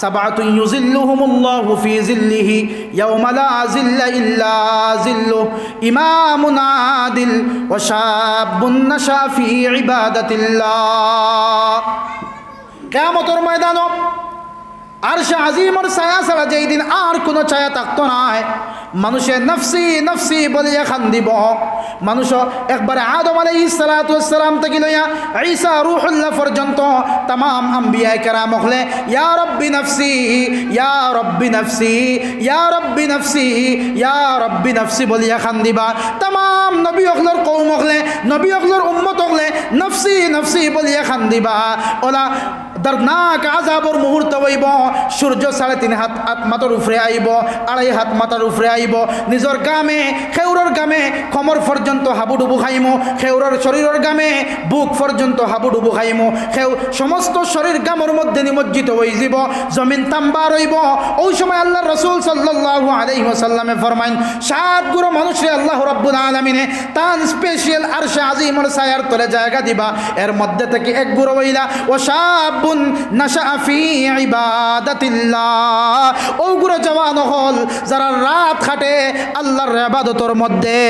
সাবাতুন ইউজিল্লুহুমুল্লাহু ফি জিল্লিহি ইয়াওমা লা জিল্লা ইল্লা জিল্লুহ ইমামুন আদিল ওয়া শাবুন নাশা ফি ইবাদাতিল্লাহ। কিয়ামতের ময়দানও আর সে আজিমর ছায়া ছাড়া যেই দিন আর কোনো ছায়া থাকতো নাই। মানুষের নফসি নফসি বলিয়া খান দিব। মানুষ একবারে আদম আলাই সালাতাম থেকে লইয়া ঈসা রুহুল্লাহ পর্যন্ত তাম আম্বিয়া কেরাম হলে, ইয়া রব্বি নফসি, ইয়া রব্বি নফসি, ইয়া রব্বি নফসি, ইয়া রব্বি নফসি বলিয়া খান দিবা। তাম নবী অকলর কৌম হলে, নবী অকলর উম্মত হলে নফসি নফসি বলিয়া খান দিবা। ওলা দর্দনাক আজাবর মুহূর্ত হইব। সূর্য সাড়ে তিন হাত হাত মাথার উপরে আইব, আড়াই হাত মাথার উপরে আইব। নিজের গামে খেউরর গামে কমর পর্যন্ত হাবুডুবু খাইমো। খেউরর শরীরের গামে বুক পর্যন্ত হাবুডুবু খাইমো। খেউ, সমস্ত শরীর গামর মধ্যে নিমজ্জিত হয়ে যাব জমিন তাম্বা রইব ওই সময় আল্লাহ রসুল সাল্লাহ আলাইহি ওয়াসাল্লামে ফরমাইন, সাত গুরু মানুষে আল্লাহ রব্বুল আলমিনে তান স্পেশাল আর সে আজিমর সায়ার তলে জায়গা দিবা। এর মধ্যে থেকে এক গুরু হইলা ও সাবুন নাশা ফি ইবাদাতিল্লাহ। ও গুরু জওয়ান হল, যারা রাত খাটে আল্লাহর ইবাদতর মধ্যে,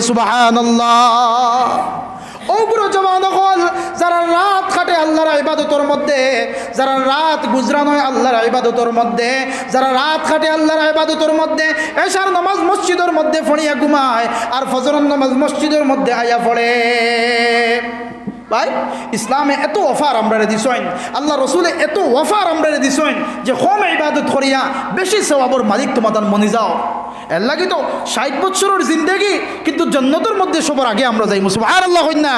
সুবহানাল্লাহ। ওগুলো জমানো হল, যারা রাত খাটে আল্লাহর ইবাদতর মধ্যে, যারা রাত গুজরান হয় আল্লাহর ইবাদতর মধ্যে, যারা রাত খাটে আল্লাহর ইবাদতর মধ্যে, এশার নামাজ মসজিদের মধ্যে ফড়িয়া ঘুমায়, আর ফজরন নামাজ মসজিদের মধ্যে আয়া পড়ে। ভাই ইসলামে এত অফার আমরা দিছেন আল্লাহ রসুলে এত অফার আমরা দিছেন যে কম ইবাদত করিয়া বেশি সবাবর মালিক তোমাদের মনি যাও। এর লাগে তো ষাট বছরের জিন্দেগি, কিন্তু জন্নতের মধ্যে সবার আগে আমরা যাই। মুসলিম আর আল্লাহ না?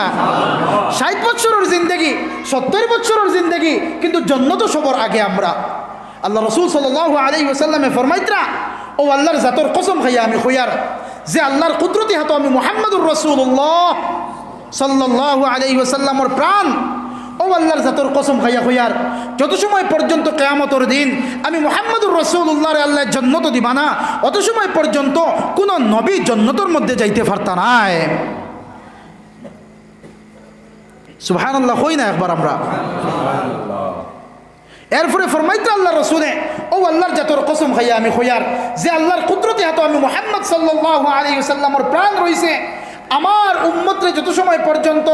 ষাট বছরের জিন্দেগি, সত্তর বছরের জিন্দেগি, কিন্তু জন্নত সবার আগে আমরা। আল্লাহ রসুল সাল আলাই ওসাল্লামে ফরমাইত্রা, ও আল্লাহর জাতর কসম খাইয়া আমি হইয়ার। যে আল্লাহর কুদরতি হাতো আমি মোহাম্মদুর রসুল্লাহ সাল্লাহ আলাই ওসাল্লামর প্রাণ। ও আল্লাহর জাতর কসম খাইয়া হইয়ার যত সময় পর্যন্ত কেয়ামতর দিন আমি মোহাম্মদুর রসুল্লাহর আল্লাহ জন্নত দিবা না, অত সময় পর্যন্ত কোন নবী জন্নতর মধ্যে যাইতে পারতা নাই। সুহান আল্লাহ হই না একবার আমরা? এরপরে ফরমাইতে আল্লাহ রসুলে, ও আল্লাহর জাতর কসম খাইয়া আমি হইয়ার যে আল্লাহর কুদরতি হাতো আমি মোহাম্মদ সাল্লাহ আলী সাল্লামর প্রাণ রয়েছে আমার উম্মতরে যত সময় পর্যন্ত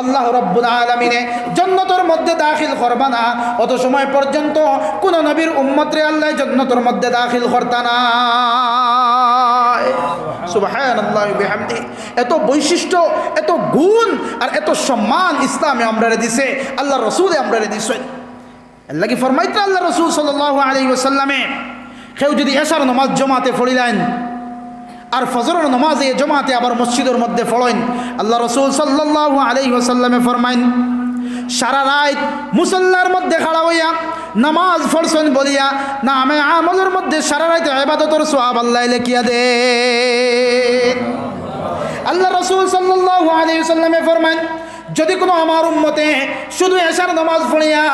আল্লাহ রব্বুল আলমিনে জন্নতর মধ্যে দাখিল করবা না, অত সময় পর্যন্ত কোন নবীর উম্মতরে আল্লাহ জন্নতর মধ্যে দাখিল করতা না। এত বৈশিষ্ট্য, এত গুণ আর এত সম্মান ইসলামে আমরা দিছে আল্লাহ রসুলে আমরা দিছে। কি ফরমাইতে আল্লাহ রসুল সাল আলী ওসাল্লামে কেউ যদি এসার নমাজ জমাতে ফড়িলেন আর ফজরের নমাজে জমাতে আবার মসজিদের মধ্যে ফড়েন আল্লাহ রসুল সাল্লাহ আলী ওসাল্লামে ফরমাইন, সারা রাত মুসল্লার মধ্যে খাড়া হইয়া নামাজ ফরসন বলিয়া, না, আমি আমলের মধ্যে সারা রাত এবাদতর সোয়াব আল্লাহ লেখিয়া দে? আল্লাহ রসুল সাল্লাহ আলী সাল্লামে ফরমাইন, যদি কোনো আমার উম্মতে শুধু এসার নামাজ পড়িয়া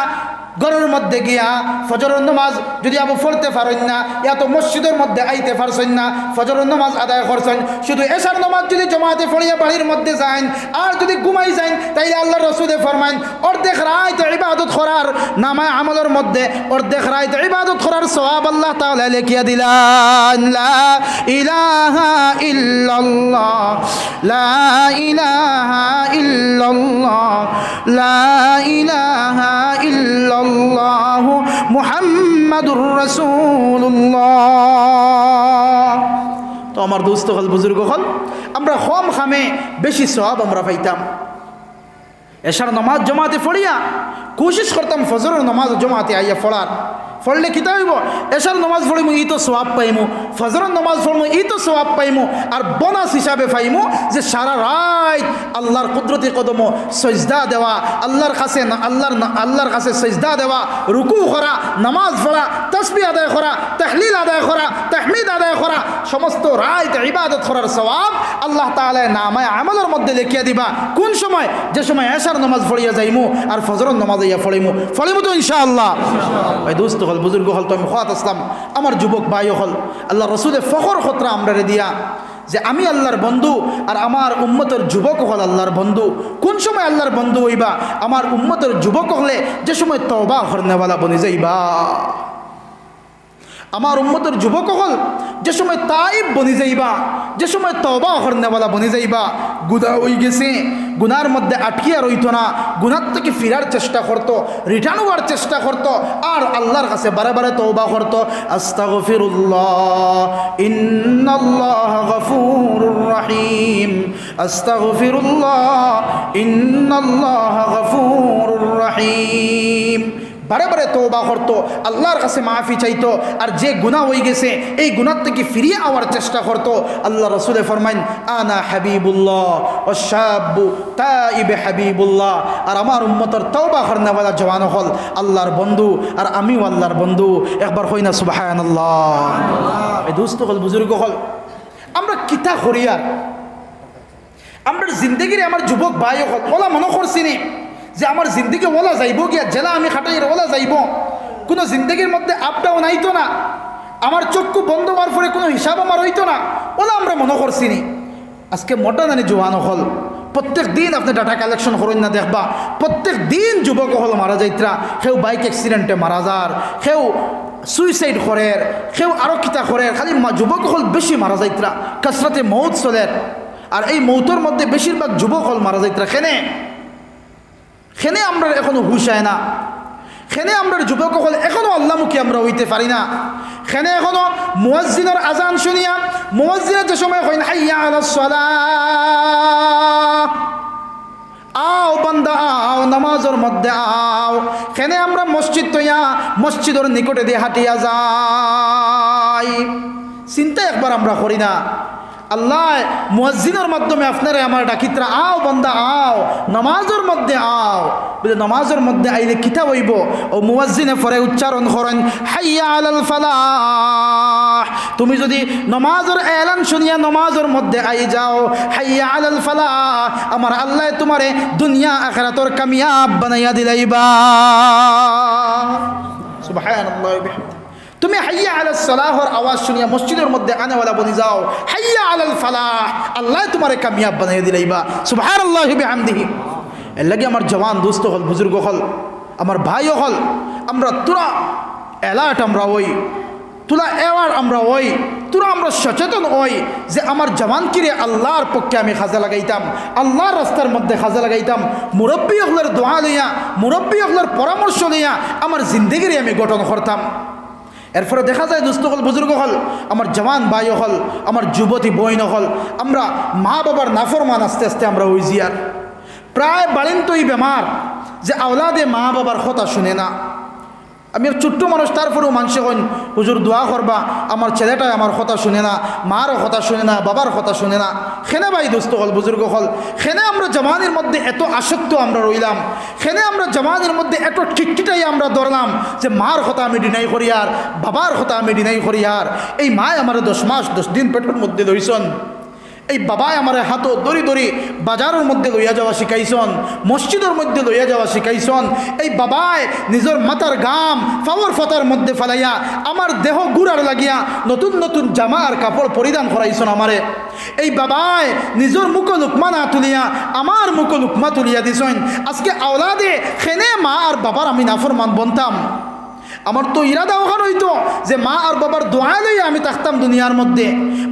ঘরের মধ্যে গিয়া ফজরের নমাজ যদি আবু পড়তে পারেন না, ইয়া তো মসজিদের মধ্যে আইতে পারছেন না, ফজরের নমাজ আদায় করছেন। শুধু এসার নমাজ যদি জমাতে ফড়িয়া বাড়ির মধ্যে যান আর যদি ঘুমাই যান তাই আল্লাহ রসুদে ফরমাইন, অর্ধেক রায়তে ইবাদত করার নামায় আমলের মধ্যে অর্ধেক রায়তে ইবাদত করার সওয়াব আল্লাহ তাআলা লিখিয়া দিলেন, লা ইলাহা ইল্লাল্লাহ, লা ইলাহা ইল্লাল্লাহ, লা ইলাহা ইল্লাল্লাহ ইল্লাল্লাহু মুহাম্মাদুর রাসূলুল্লাহ। তো আমার দোস্ত হল, বুজুর্গ হল, আমরা কম খামে বেশি সব আমরা পাইতাম। এসার নমাজ জমাতে ফড়িয়া কোশিশ করতাম, ফজরের নমাজ জমাতে আইয়া ফড়ার ফড়লে কিতা হইব এসার নমাজ ফড়িমু ই তো সোয়াব পাইমু। ফজরের নমাজ ফড়মু ই তো সোয়াব পাইমু। আর বোনাস হিসাবে পাইমু যে সারা রাত আল্লাহর কুদরতি কদম সজদা দেওয়া, আল্লাহর কাছে আল্লাহর আল্লাহর কাছে সজদা দেওয়া, রুকু করা, নামাজ পড়া তসবি আদায় করা, তাহলিল আদায় করা, তাহমিদ আদায় করা, সমস্ত রাত ইবাদত করার সওয়াব আল্লাহ তাআলা নামায় আমলের মধ্যে লিখিয়া দিবা। কোন সময়? যে সময় এশার নামাজ পড়িয়া যাইমু আর ফজরের নামাজ ইয়া ফড়িমু ফড়িমু তো ইনশাআল্লাহ। ভাই, দোস্ত হল, বুজুর্গ হল তো আমি খাত আসলাম। আমার যুবক ভাই হল। আল্লাহ রসুলের ফখর খতরা আমরা দিয়া যে আমি আল্লাহর বন্ধু আর আমার উম্মতের যুবক হল আল্লাহর বন্ধু। কোন সময় আল্লাহর বন্ধু হইবা? আমার উম্মতের যুবক হলে যে সময় তবা হরনেওয়ালা বনে যাইবা। আমার উম্মতের যুবক হল, যে সময় তাইব বনি যাইবা, যে সময় তবা হরনেওয়ালা বনি যাইবা, গুদা হই গেছে, গুনার মধ্যে আটকিয়া রইত না, গুনার থেকে ফিরার চেষ্টা করতো, রিটার্ন হওয়ার চেষ্টা করতো, আর আল্লাহর কাছে বারে বারে তৌবা করতো, আস্তাগফিরুল্লাহ, ইন্নাল্লাহ গফুরুর রহিম, আস্তাগফিরুল্লাহ, ইন্নাল্লাহ গফুরুর রহিম। বারে বারে তৌবা করতো, আল্লাহর কাছে মাফি চাইতো, আর যে গুণা হয়ে গেছে, এই গুণার থেকে ফিরিয়ে আওয়ার চেষ্টা করতো। আল্লাহ রসুলে ফরমাইন, আনা হাবিবুল্লাহ ও শাবু তাইবে হাবিবুল্লাহ। আর আমার উম্মতর তৌবা করনেওয়ালা জওয়ান হল আল্লাহর বন্ধু, আর আমিও আল্লাহর বন্ধু। একবার হই না সুবাহান আল্লাহ দুস্থ হল, বুজুর্গ হল। আমরা কিতা করিয়ার আমরা জিন্দগির আমার যুবক ভাই হল ওলা মনে করছি নি যে আমার জিন্দগি ওলা যাইব গিয়া, জেলা আমি খাটাই ওলা যাইব। কোনো জিন্দগির মধ্যে আপ ডাউন আইতো না। আমার চক্ষু বন্ধ হওয়ার পরে কোনো হিসাব আমার হইতো না। ওলা আমরা মনে করছি নি আজকে মোটা জানি জোয়ানো হল। প্রত্যেক দিন আপনি ডাটা কালেকশন করেন না দেখবা। প্রত্যেক দিন যুবক হল মারা যাইত্রা। কেউ বাইক অ্যাক্সিডেন্টে মারা যার। কেউ সুইসাইড করের। কেউ আরও কিতা করের। খালি যুবক হল বেশি মারা যাইত্রা। কাসরাতে মৌত চলের আর এই মৌতর মধ্যে বেশিরভাগ যুবক হল মারা যাইত্রা। কেনে? সেনে আমরা এখনও হুশ হয় না। সেনে আমরা যুবক হল এখনও আল্লাহমুখী আমরা হইতে পারি না। সেনে এখনও মুয়াজ্জিনের আজান শুনিয়া, মুয়াজ্জিনের যে সময় হইন হাইয়া আলাস সালাহ। আও বান্দা, আও নামাজের মধ্যে আও। সেনে আমরা মসজিদ তৈয়া মসজিদের নিকটে দিয়ে হাঁটিয়া যাই। চিন্তা একবার আমরা করি না। আল্লাহ মুয়াজ্জিনের মাধ্যমে আপনারা আমার ডাকিত্রা, আও বান্দা, আও, নামাজের মধ্যে আও। বলে, নামাজের মধ্যে আইলে কিতা হইব? ও মুয়াজ্জিনে পরে উচ্চারণ করেন, হাইয়া আলাল ফালাহ। তুমি যদি নমাজের এলান শুনিয়া নমাজের মধ্যে আই যাও, হাইয়া আলাল ফালাহ। আমার আল্লাহ তোমারে দুনিয়া আখরাতর কামিয়াব বানাইয়া দিলাইবা সুবহানাল্লাহ ওয়া বিহামদিহি তুমি হাইয়া আলাল সালাহর আওয়াজ শুনিয়া মসজিদের মধ্যে আনেওয়ালা বনি, যাও, হাইয়া আলাল ফালাহ, আল্লাহ তোমারে কামিয়াব বানাইয়া দিলাইবা, সুবহানাল্লাহ ওয়া বিহামদিহি। এর লাগে আমার জওয়ান দোস্ত হল, বুজুর্গ হল, আমার ভাইও হল, আমরা তোরা অ্যালার্ট আমরা ওই, তোলা এবার আমরা ওই, তোরা আমরা সচেতন ওই, যে আমার জওয়ানকিরে আল্লাহর পক্ষে আমি খাজা লাগাইতাম, আল্লাহর রাস্তার মধ্যে খাজা লাগাইতাম, মুরব্বী হলের দোয়া লইয়া, মুরব্বী হলের পরামর্শ লইয়া, আমার জিন্দগিরে আমি গঠন করতাম। এরপরে দেখা যায় দুস্থ হল, বুজুর্গ হল, আমার জওয়ান ভাই হল, আমার যুবতী বইন হল, আমরা মা বাবার নাফরমান আস্তে আস্তে আমরা ওই জিয়ার। প্রায় বাড়েন তো এই বেমার যে আওলাদে মা বাবার কথা শুনে না। আমি ছোট্ট মানুষ, তারপরেও মানুষে কন হুজুর, দোয়া করবা। আমার ছেলেটাই আমার কথা শুনে না, মারও কথা শুনে না, বাবার কথা শুনে না। খেনে ভাই দোস্ত হল, বুজুর্গ হল, খেনে আমরা জমানের মধ্যে এত আসক্ত আমরা রইলাম, খেনে আমরা জমানের মধ্যে এত ঠিকঠিটাই আমরা ধরলাম যে মার কথা আমি ডিনাই করি আর, বাবার কথা আমি ডিনাই করি আর। এই মায় আমার দশ মাস, দশ দিন পেটের মধ্যে লইছন এই বাবাই আমার হাতও দড়ি দড়ি বাজারের মধ্যে লইয়া যাওয়া শিখাইছন, মসজিদের মধ্যে লইয়া যাওয়া শিখাইছন, এই বাবাই নিজের মাথার গাম ফাওয়ার ফাতার মধ্যে ফেলাইয়া আমার দেহ গুড়ার লাগিয়া নতুন নতুন জামা আর কাপড় পরিধান করাইছন আমারে। এই বাবাই নিজের মুখ লুকমা না তুলিয়া আমার মুখ লুকমা তুলিয়া দিছন আজকে আওলাদে খেনে মা আর বাবার আমি নাফরমান বনতাম। আমার তো ইরাদা ওখান হইতো যে মা আর বাবার দোয়া লইয়া আমি থাকতাম দুনিয়ার মধ্যে।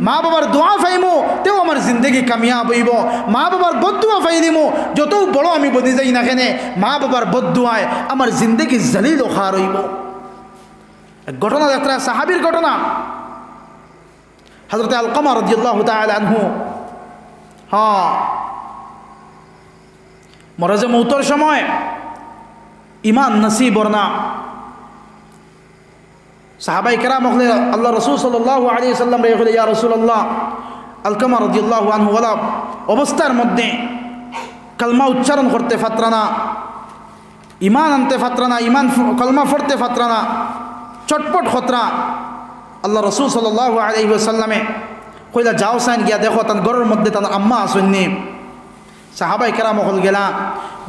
মা বাবার দোয়া ফাইমো, তেও আমার জিন্দগি কামিয়াব হইব। মা বাবার বদুয়া ফাই দিমো যত বড় আমি বদি যাই না কেনে, মা বাবার বদুয়ায় আমার জিন্দগি জালিল খার হইব। ঘটনা যাত্রা সাহাবির ঘটনা। হজরত আলকামা রদিয়াল্লাহ আনহু। হ্যাঁ। মরাজে মৌতর সময় ইমান নসিবর না সাহাবাই কেরাম হলে আল্লাহ রসুল সাল্লাহ আলী সাল্লাম হলে, ইয়া রসুল্লাহ আলকামা রদিয়াল্লাহ আনহুওয়ালা অবস্থার মধ্যে কালমা উচ্চারণ করতে ফাত্রানা ইমান আনতে ফাত্রানা ইমান কলমা ফড়তে ফাত্রানা চটপট খতরা। আল্লাহ রসুল সাল্লাহ আলী সাল্লামে কইলা, যাও সাইন গিয়া দেখো, তার ঘরের মধ্যে তার আম্মা আসেননি সাহাবাই কেরাম হল গেলা,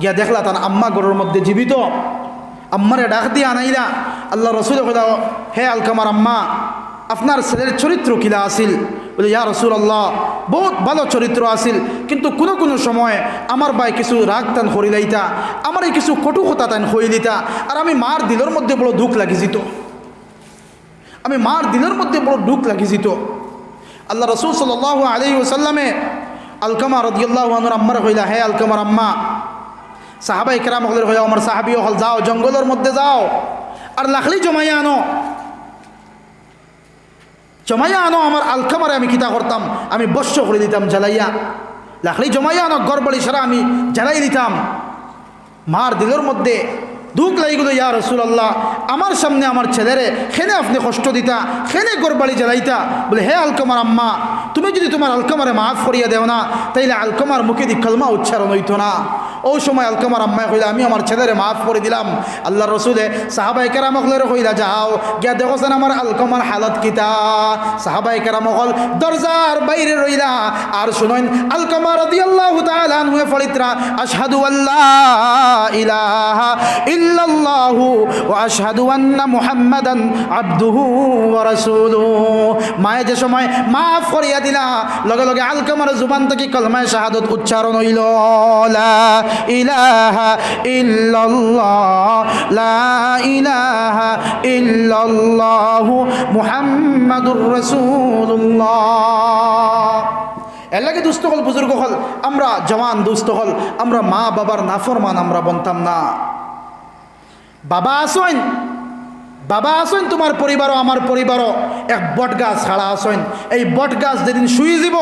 গিয়া দেখলা তার আম্মা ঘরের মধ্যে জীবিত। আম্মারে ডাক দিয়ে আনাইলা আল্লাহ রসুল কইলা হে আলকামার আম্মা, আপনার ছেলের চরিত্র কিলা আসিল? বলে, ইয়া রসুল আল্লাহ বহুত ভালো চরিত্র আছিল কিন্তু কোনো কোনো সময় আমার বাই কিছু রাগ টান হরিলাইতা আমার এই কিছু কটু কথা টান হইলিতা আর আমি মার দিলের মধ্যে বড় দুঃখ লাগি যেত আমি মার দিলের মধ্যে বড় দুঃখ লাগি যেত আল্লাহ রসুল সাল আলী ওসাল্লামে আলকামা রদিয়াল্লাহ আম্মার হইলা, হে আলকামার আম্মা সাহাবাই কেরাম হলের হয়ে আমার সাহাবিও হল যাও, জঙ্গলের মধ্যে যাও। আর লাখলি জমাইয়া আনো জমাইয়া আনো আমার আলকামারে আমি কিতা করতাম, আমি বস্য করে দিতাম জ্বালাইয়া। লাখলি জমাইয়া আনো গড়বড়ি সারা আমি জ্বালাই দিতাম। মার দিলের মধ্যে দুঃখ লাগিল ইয়া রসুল্লাহ আমার সামনে আমার ছেলেরে খেনে আপনি কষ্ট দিতা, খেনে গড়বাড়ি জ্বালাইতা। বলে, হে আলকামার আম্মা, তুমি যদি তোমার আলকামারে মাফ করিয়া দেও না, তাইলে আলকামার মুখে দি কলমা উচ্চারণ হইতো না। ও সময় আলকামার আম্মায় কইলা, আমি আমার ছেলেরে মাফ করে দিলাম। আল্লাহ রসুলে সাহাবাই কেরামকলের কইলা, যাও, গিয়া দেখোছেন আমার আলকামার হালত কিতা সাহাবাই কেরামকল দরজার বাইরে রইলা, আর শুনেন আলকামার দিয়াল্লাহু তাআলা আনহু ফলিত্রা, আশহাদু আল্লাহ ইলাহা ইল্লাল্লাহু ওয়া আশহাদু আন্না মুহাম্মাদান আবদুহু ওয়া রাসূলুহু। মায়ে যে সময় মাফ করিয়া দিলা, লগে লগে আলকামার জুবান থেকে কলমায় শাহাদত উচ্চারণ হইল। ইলাহা লা লাগে দুস্থ হল, বুজুর্গ হল, আমরা জওয়ান দুস্থ হল, আমরা মা বাবার নাফরমান, আমরা বনতাম না। বাবা আসেন বাবা আসেন, তোমার পরিবারও আমার পরিবারও। এক বট গাছ ছাড়া আসেন এই বট গাছ যেদিন শুয়ে যাব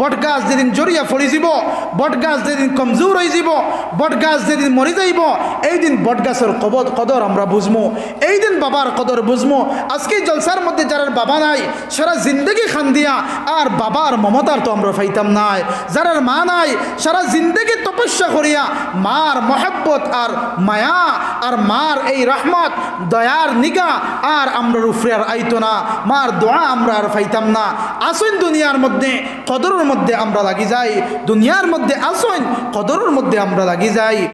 বট গাছ যেদিন জড়িয়া ফলি যাব বট গাছ যেদিন কমজোর হয়ে যাব বট গাছ যেদিন মরি যাইব, এই দিন বট গাছের কবদ কদর আমরা বুঝব এই দিন বাবার কদর বুঝব আজকে জলসার মধ্যে যারা বাবা নাই, সারা জিন্দগি খান দিয়া, আর বাবার মমতার তো আমরা ফাইতাম নাই। যারা মা নাই, সারা জিন্দগি তপস্যা করিয়া, মার মহাব্বত আর মায়া, আর মার এই রহমত, দয়ার নিগা, আর আমরা রুফরে আর আইতো না। মার দোয়া আমরা আর পাইতাম না। আসইন দুনিয়ার মধ্যে কদরের মধ্যে আমরা লাগি যাই। দুনিয়ার মধ্যে আসইন কদরের মধ্যে আমরা লাগি যাই।